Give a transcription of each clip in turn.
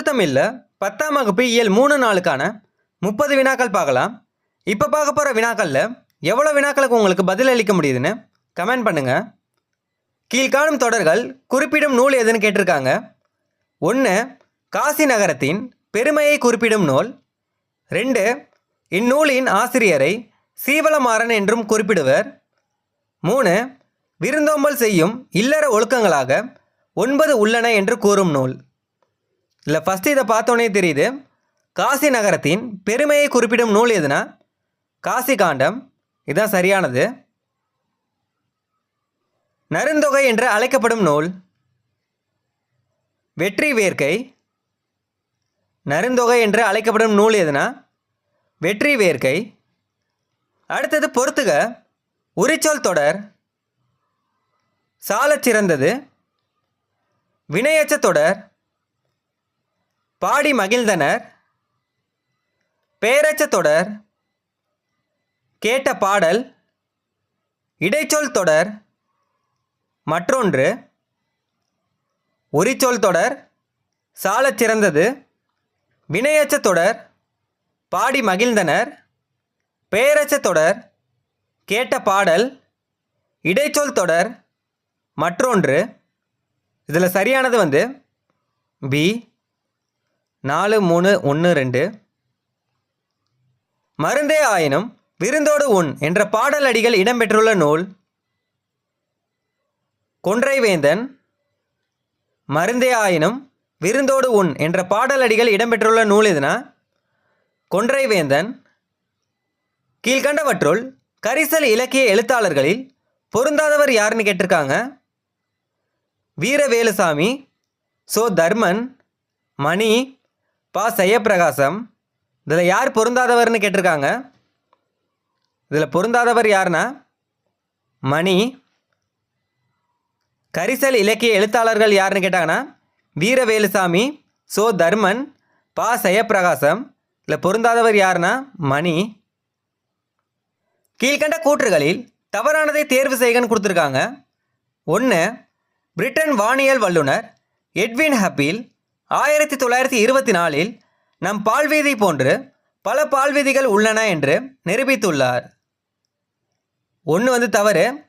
பொது தமிழில் பத்தாம் வகுப்பு இயல் மூணு நாளுக்கான முப்பது வினாக்கள் பார்க்கலாம். இப்போ பார்க்க போகிற வினாக்களில் எவ்வளோ வினாக்களுக்கு உங்களுக்கு பதில் அளிக்க முடியுதுன்னு கமெண்ட் பண்ணுங்கள் கீழ்காணும் தொடர்கள் குறிப்பிடும் நூல் எதுன்னு கேட்டிருக்காங்க. ஒன்று காசி நகரத்தின் பெருமையை குறிப்பிடும் நூல். ரெண்டு இந்நூலின் ஆசிரியரை சீவலமாறன் என்றும் குறிப்பிடுவர். மூணு விருந்தோம்பல் செய்யும் இல்லற ஒழுக்கங்களாக ஒன்பது உள்ளன என்று கூறும் நூல். இல்லை ஃபஸ்ட்டு இதை பார்த்தோன்னே தெரியுது. காசி நகரத்தின் பெருமையை குறிப்பிடும் நூல் எதுனா? காசி காண்டம். இதுதான் சரியானது. நருந்தொகை என்று அழைக்கப்படும் நூல். வெற்றி வேர்க்கை. நருந்தொகை என்று அழைக்கப்படும் நூல் எதுனா? வெற்றி வேர்க்கை. அடுத்தது பொறுத்துக. உரிச்சொல் தொடர். சாலச் சிறந்தது வினையச்ச தொடர். பாடி மகிழ்ந்தனர் பேரச்ச தொடர். கேட்ட பாடல். இடைச்சொல் தொடர். மற்றொன்று. உரிச்சொல் தொடர். சாலச் சிறந்தது. வினையச்ச தொடர். பாடி மகிழ்ந்தனர். பெயரச்ச தொடர். கேட்ட பாடல். இடைச்சொல் தொடர். மற்றொன்று. இதில் சரியானது வந்து பி. நாலு மூணு ஒன்று ரெண்டு. மருந்தே ஆயினும் விருந்தோடு உன் என்ற பாடல் அடிகள் இடம்பெற்றுள்ள நூல் கொன்றைவேந்தன். மருந்தே ஆயினும் விருந்தோடு உன் என்ற பாடல் அடிகள் இடம்பெற்றுள்ள நூல் எதுனா? கொன்றைவேந்தன். கீழ்கண்டவற்றுள் கரிசல் இலக்கிய எழுத்தாளர்களில் பொருந்தாதவர் யாருன்னு கேட்டிருக்காங்க? வீரவேலுசாமி சோ தர்மன் மணி பா ஜெயப்பிரகாசம் இதில் யார் பொருந்தாதவர்னு கேட்டிருக்காங்க. இதில் பொருந்தாதவர் யாருன்னா? மணி. கரிசல் இலக்கிய எழுத்தாளர்கள் யாருன்னு கேட்டாங்கன்னா வீரவேலுசாமி சோ. தர்மன் பா. ஜெயப்பிரகாசம் இதில் பொருந்தாதவர் யாருன்னா? மணி. கீழ்கண்ட கூற்றுகளில் தவறானதை தேர்வு செய்கன்னு கொடுத்துருக்காங்க. ஒன்று பிரிட்டன் வானியல் வல்லுனர் எட்வின் ஹப்பீல் ஆயிரத்தி தொள்ளாயிரத்தி இருபத்தி நாலில் நம் பால்வீதி போன்று பல பால்வீதிகள் உள்ளன என்று நிரூபித்துள்ளார். ஒன்று வந்து தவறு.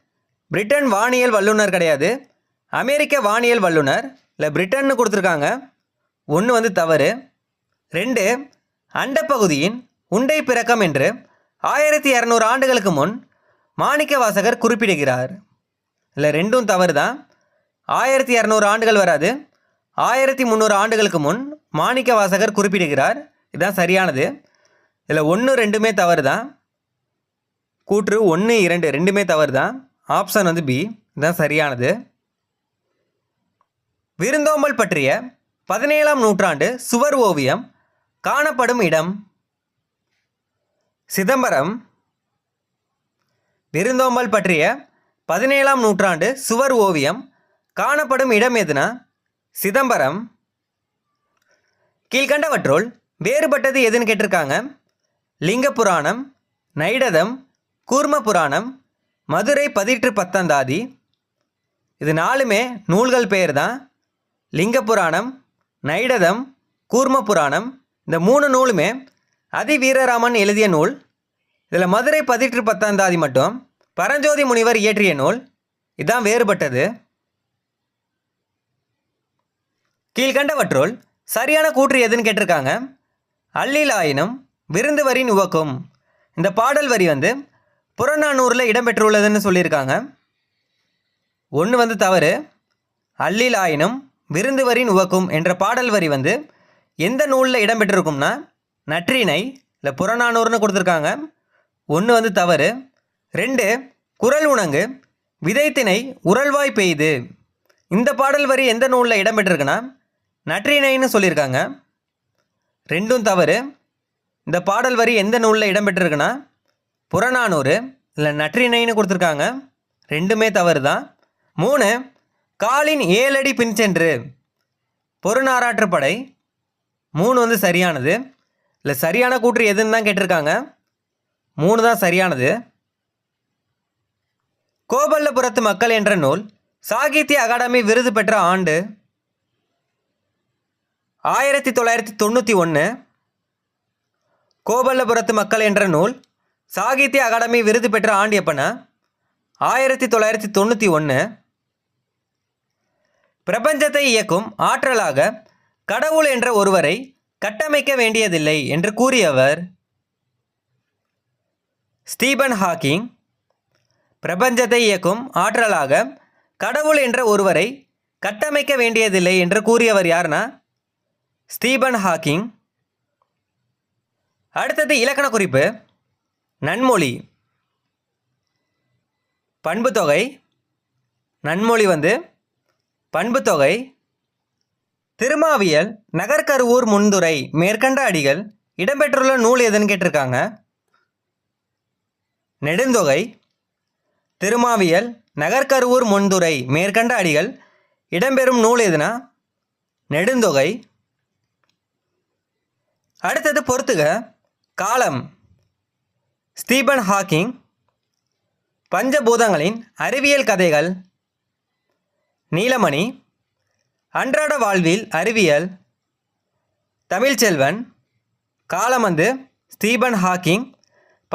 பிரிட்டன் வானியல் வல்லுனர் கிடையாது. அமெரிக்க வானியல் வல்லுனர் இல்லை பிரிட்டன்னு கொடுத்துருக்காங்க. ஒன்று வந்து தவறு. ரெண்டு அண்டப்பகுதியின் உண்டை பிறக்கம் என்று ஆயிரத்தி இரநூறு ஆண்டுகளுக்கு முன் மாணிக்க வாசகர் குறிப்பிடுகிறார். இல்லை ரெண்டும் தவறு தான் ஆயிரத்தி இரநூறு ஆண்டுகள் வராது. ஆயிரத்தி முந்நூறு ஆண்டுகளுக்கு முன் மாணிக்க வாசகர் குறிப்பிடுகிறார். இதுதான் சரியானது. இதில் ஒன்று ரெண்டுமே தவறு தான் கூற்று ஒன்று இரண்டு ரெண்டுமே தவறு தான் ஆப்ஷன் வந்து பி இதுதான் சரியானது. விருந்தோம்பல் பற்றிய பதினேழாம் நூற்றாண்டு சுவர் ஓவியம் காணப்படும் இடம் சிதம்பரம். விருந்தோம்பல் பற்றிய பதினேழாம் நூற்றாண்டு சுவர் ஓவியம் காணப்படும் இடம் எதுனா? சிதம்பரம். கீழ்கண்டவற்றுள் வேறுபட்டது எதுன்னு கேட்டிருக்காங்க. லிங்க புராணம் நைடதம் கூர்ம புராணம் மதுரை பதிற்று பத்தந்தாதி. இது நாலுமே நூல்கள் பெயர் தான். லிங்க புராணம் நைடதம் கூர்ம புராணம் இந்த மூணு நூலுமே அதி வீரராமன் எழுதிய நூல். இதில் மதுரை பதிற்று பத்தாந்தாதி மட்டும் பரஞ்சோதி முனிவர் இயற்றிய நூல். இதான் வேறுபட்டது. கீழ்கண்டவற்றுள் சரியான கூற்று எதுன்னு கேட்டிருக்காங்க. அல்லில் ஆயினும் விருந்து வரின் உவக்கும். இந்த பாடல் வரி வந்து புறநானூரில் இடம்பெற்றுள்ளதுன்னு சொல்லியிருக்காங்க. ஒன்று வந்து தவறு. அல்லில் ஆயினும் விருந்து வரின் உவக்கும் என்ற பாடல் வரி வந்து எந்த நூலில் இடம்பெற்றிருக்கும்னா நற்றினை இல்லை புறநானூறுன்னு கொடுத்துருக்காங்க. ஒன்று வந்து தவறு. ரெண்டு குரல் உணங்கு விதைத்தினை உரல்வாய் பெய்து. இந்த பாடல் வரி எந்த நூலில் இடம்பெற்றிருக்குன்னா நற்றிணைன்னு சொல்லியிருக்காங்க. ரெண்டும் தவறு. இந்த பாடல் வரி எந்த நூலில் இடம்பெற்றிருக்குன்னா புறநானூறு இல்லை நற்றிணைன்னு கொடுத்துருக்காங்க. ரெண்டுமே தவறு தான் மூணு காலின் ஏழடி பின் சென்று பொருநாராற்றுப்படை மூணு வந்து சரியானது. இல்லை சரியான கூற்று எதுன்னு தான் கேட்டிருக்காங்க. மூணு தான் சரியானது. கோபல்லபுரத்து மக்கள் என்ற நூல் சாகித்ய அகாடமி விருது பெற்ற ஆண்டு ஆயிரத்தி தொள்ளாயிரத்தி தொண்ணூற்றி ஒன்று கோபல்லபுரத்து மக்கள் என்ற நூல் சாகித்ய அகாடமி விருது பெற்ற ஆண்டியப்பனா. ஆயிரத்தி தொள்ளாயிரத்தி தொண்ணூற்றி ஒன்று பிரபஞ்சத்தை இயக்கும் ஆற்றலாக கடவுள் என்ற ஒருவரை கட்டமைக்க வேண்டியதில்லை என்று கூறியவர் ஸ்டீபன் ஹாக்கிங். பிரபஞ்சத்தை இயக்கும் ஆற்றலாக கடவுள் என்ற ஒருவரை கட்டமைக்க வேண்டியதில்லை என்று கூறியவர் யாருன்னா ஸ்டீபன் ஹாக்கிங். அடுத்தது இலக்கண குறிப்பு. நன்மொழி. பண்புத்தொகை. நன்மொழி வந்து பண்புத்தொகை. திருமாவியல் நகர்கருவூர் முன்துறை மேற்கண்ட அடிகள் இடம்பெற்றுள்ள நூல் எதுன்னு கேட்டிருக்காங்க. நெடுந்தொகை. திருமாவியல் நகர்கருவூர் முன்துறை மேற்கண்ட அடிகள் இடம்பெறும் நூல் எதுனா? நெடுந்தொகை. அடுத்தது பொறுத்துக. காலம். Stephen Hawking. பஞ்சபூதங்களின் அறிவியல் கதைகள். நீலமணி. அன்றாட வாழ்வில் அறிவியல். தமிழ்ச்செல்வன் காலம் வந்து ஸ்டீபன் ஹாக்கிங்.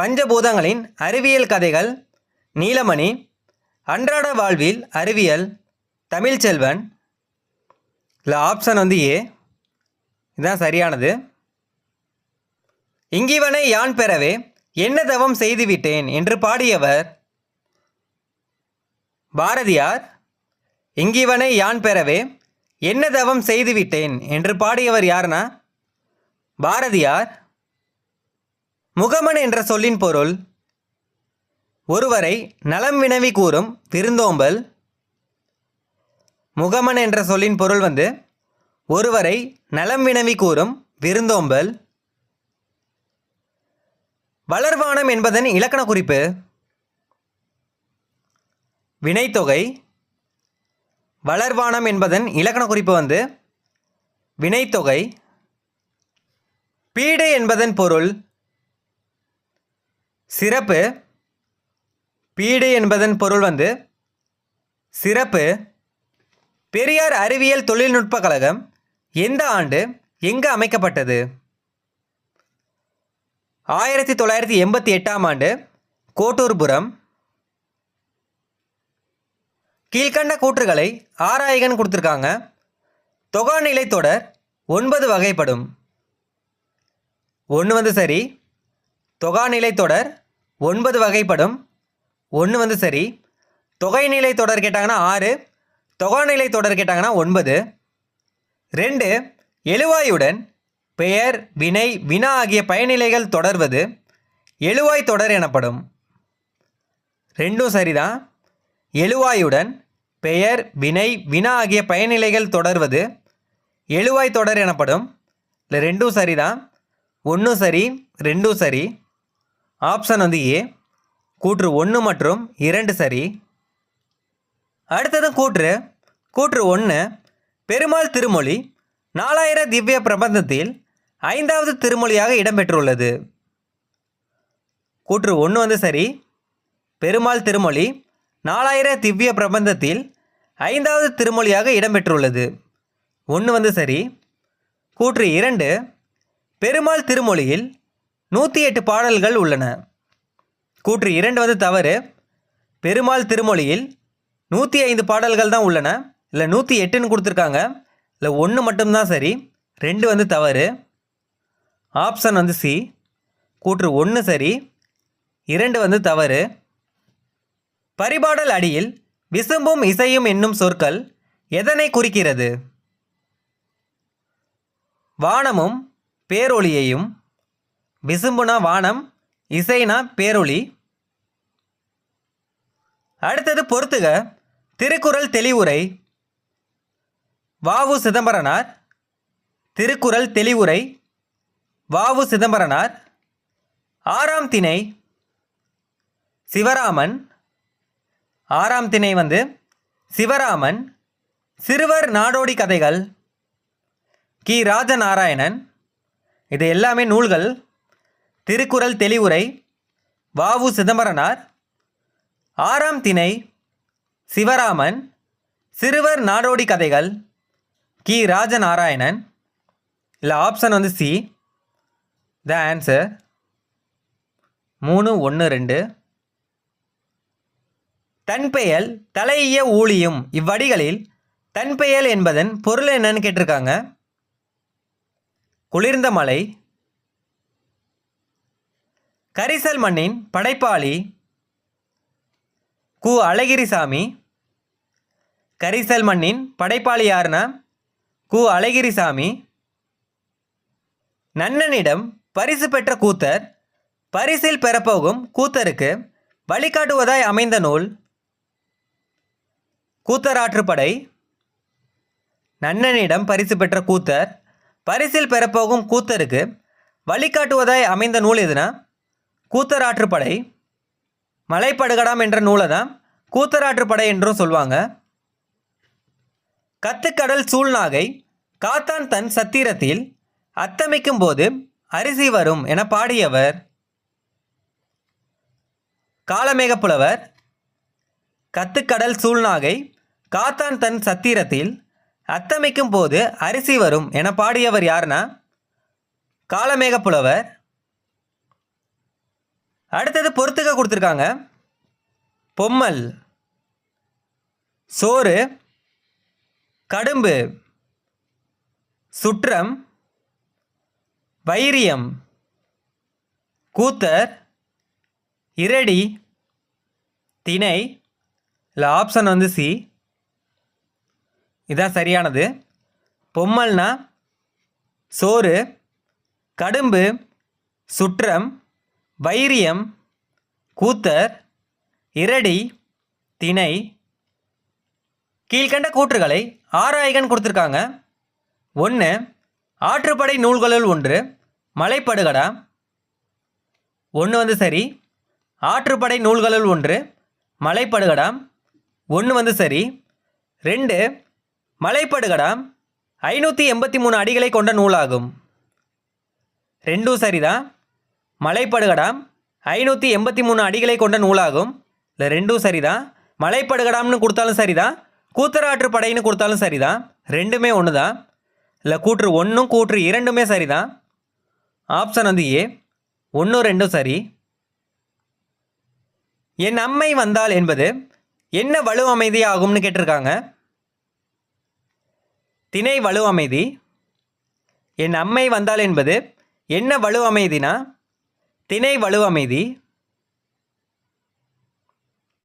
பஞ்சபூதங்களின் அறிவியல் கதைகள். நீலமணி. அன்றாட வாழ்வில் அறிவியல். தமிழ்ச்செல்வன் இல்லை ஆப்ஷன் வந்து ஏ இதுதான் சரியானது. இங்கிவனை யான் பெறவே? என்ன தவம் செய்துவிட்டேன் என்று பாடியவர் பாரதியார். இங்கிவனை யான் பெறவே? என்ன தவம் செய்துவிட்டேன் என்று பாடியவர் யார்னா? பாரதியார். முகமன் என்ற சொல்லின் பொருள் ஒருவரை நலம் வினவி கூறும் விருந்தோம்பல் முகமன் என்ற சொல்லின் பொருள் வந்து ஒருவரை நலம் வினவி கூறும் விருந்தோம்பல். வளர்வானம் என்பதன் இலக்கண குறிப்பு வினைத்தொகை. வளர்வானம் என்பதன் இலக்கண குறிப்பு வந்து வினைத்தொகை. பீடு என்பதன் பொருள் சிறப்பு. பீடு என்பதன் பொருள் வந்து சிறப்பு. பெரியார் அறிவியல் தொழில்நுட்ப கழகம் எந்த ஆண்டு எங்கு அமைக்கப்பட்டது? ஆயிரத்தி தொள்ளாயிரத்தி எண்பத்தி எட்டாம் ஆண்டு கோட்டூர்புரம் கீழ்கண்ட கூற்றுகளை ஆராயகன் கொடுத்துருக்காங்க. தொகாநிலை தொடர் ஒன்பது வகைப்படும். ஒன்று வந்து சரி தொகாநிலை தொடர் ஒன்பது வகைப்படும். ஒன்று வந்து சரி தொகைநிலை தொடர் கேட்டாங்கன்னா ஆறு தொகாநிலை தொடர் கேட்டாங்கன்னா ஒன்பது. ரெண்டு எழுவாயுடன் பெயர் வினை வினா ஆகிய பயனிலைகள் தொடர்வது எழுவாய் தொடர் எனப்படும். ரெண்டும் சரிதான். எழுவாயுடன் பெயர் வினை வினா ஆகிய பயனிலைகள் தொடர்வது எழுவாய் தொடர் எனப்படும். இல்லை ரெண்டும் சரிதான். ஒன்றும் சரி ரெண்டும் சரி. ஆப்ஷன் வந்து ஏ. கூற்று ஒன்று மற்றும் இரண்டு சரி. அடுத்தது கூற்று. கூற்று ஒன்று பெருமாள் திருமொழி நாலாயிர திவ்ய பிரபந்தத்தில் ஐந்தாவது திருமொழியாக இடம்பெற்றுள்ளது. கூற்று ஒன்று வந்து சரி. பெருமாள் திருமொழி நாலாயிர திவ்ய பிரபந்தத்தில் ஐந்தாவது திருமொழியாக இடம்பெற்றுள்ளது. ஒன்று வந்து சரி. கூற்று இரண்டு. பெருமாள் திருமொழியில் நூற்றி எட்டு பாடல்கள் உள்ளன. கூற்று இரண்டு வந்து தவறு. பெருமாள் திருமொழியில் நூற்றி ஐந்து பாடல்கள் தான் உள்ளன. இல்லை நூற்றி எட்டுன்னு கொடுத்துருக்காங்க. இல்லை ஒன்று மட்டும்தான் சரி. ரெண்டு வந்து தவறு. ஆப்ஷன் வந்து சி. கூற்று ஒன்று சரி இரண்டு வந்து தவறு. பரிபாடல் அடியில் விசும்பும் இசையும் என்னும் சொற்கள் எதனை குறிக்கிறது? வானமும் பேரொளியையும் விசும்புனா வானம் இசைனா பேரொளி. அடுத்தது பொறுத்துக திருக்குறள் தெளிவுரை. வாவு சிதம்பரனார் திருக்குறள் தெளிவுரை. வாவு சிதம்பரனார் ஆறாம் திணை சிவராமன் ஆறாம் திணை வந்து சிவராமன் சிறுவர் நாடோடி கதைகள் கி. ராஜநாராயணன் இது எல்லாமே நூல்கள் திருக்குறள் தெளிவுரை வாவு சிதம்பரனார் ஆறாம் திணை சிவராமன் சிறுவர் நாடோடி கதைகள் கி. ராஜநாராயணன் இல்லை ஆப்ஷன் வந்து சி த ஆன்சர் மூணு ஒன்று ரெண்டு. தன்பெயல் தலையிய ஊழியும். இவ்வடிகளில் தன்பெயல் என்பதன் பொருள் என்னன்னு கேட்டிருக்காங்க. குளிர்ந்த மலை. கரிசல் மண்ணின் படைப்பாளி. கு. அழகிரிசாமி. கரிசல் மண்ணின் படைப்பாளி யாருன்னா? கு. அழகிரிசாமி. நன்னனிடம் பரிசு பெற்ற கூத்தர் பரிசில் பெறப்போகும் கூத்தருக்கு வழிகாட்டுவதாய் அமைந்த நூல் கூத்தராற்றுப்படை. நன்னனிடம் பரிசு பெற்ற கூத்தர் பரிசில் பெறப்போகும் கூத்தருக்கு வழிகாட்டுவதாய் அமைந்த நூல் எதுனா? கூத்தராற்றுப்படை. மலைப்படுகடாம் என்ற நூலை தான் கூத்தராற்றுப்படை என்றும் சொல்லுவாங்க கத்துக்கடல் சூழ்நாகை காத்தான் தன் சத்திரத்தில் அத்தமிக்கும் போது அரிசி வரும் என பாடியவர் காலமேகப் புலவர் கத்துக்கடல் சூழ்நாகை காத்தான் தன் சத்திரத்தில் அத்தமிக்கும் போது அரிசி வரும் என பாடியவர் யாருன்னா காலமேகப் புலவர் அடுத்தது பொறுத்துக்க கொடுத்துருக்காங்க. பொம்மல். சோறு. கடும்பு. சுற்றம். வைரியம் கூத்தர் இரடி திணை இல்லை ஆப்ஷன் வந்து சி இதான் சரியானது. பொம்மல்னா சோறு கடும்பு சுற்றம் வைரியம் கூத்தர் இரடி திணை. கீழ்கண்ட கூற்றுகளை ஆராய்கன் கொடுத்துருக்காங்க. ஒன்று ஆற்றுப்படை நூல்களுள் ஒன்று மலைப்படுகடா. ஒன்று வந்து சரி. ஆற்றுப்படை நூல்களுள் ஒன்று மலைப்படுகடாம் ஒன்று வந்து சரி. ரெண்டு மலைப்படுகடாம் ஐநூற்றி எண்பத்தி மூணு அடிகளை கொண்ட நூலாகும். ரெண்டும் சரிதான் மலைப்படுகடாம் ஐநூற்றி எண்பத்தி மூணு அடிகளை கொண்ட நூலாகும். இல்லை ரெண்டும் சரிதான் மலைப்படுகடாம்னு கொடுத்தாலும் சரிதான் கூத்தராற்று படைன்னு கொடுத்தாலும் சரிதான் ரெண்டுமே ஒன்று தான் இல்லை கூற்று ஒன்றும் கூற்று இரண்டுமே சரிதான் ஆப்ஷன் வந்து ஏ ஒன்றும் ரெண்டும் சரி. என் அம்மை வந்தால் என்பது என்ன வலு அமைதி ஆகும்னு கேட்டிருக்காங்க. திணை வலு அமைதி. என் அம்மை வந்தால் என்பது என்ன வலு அமைதினா திணை வலு அமைதி.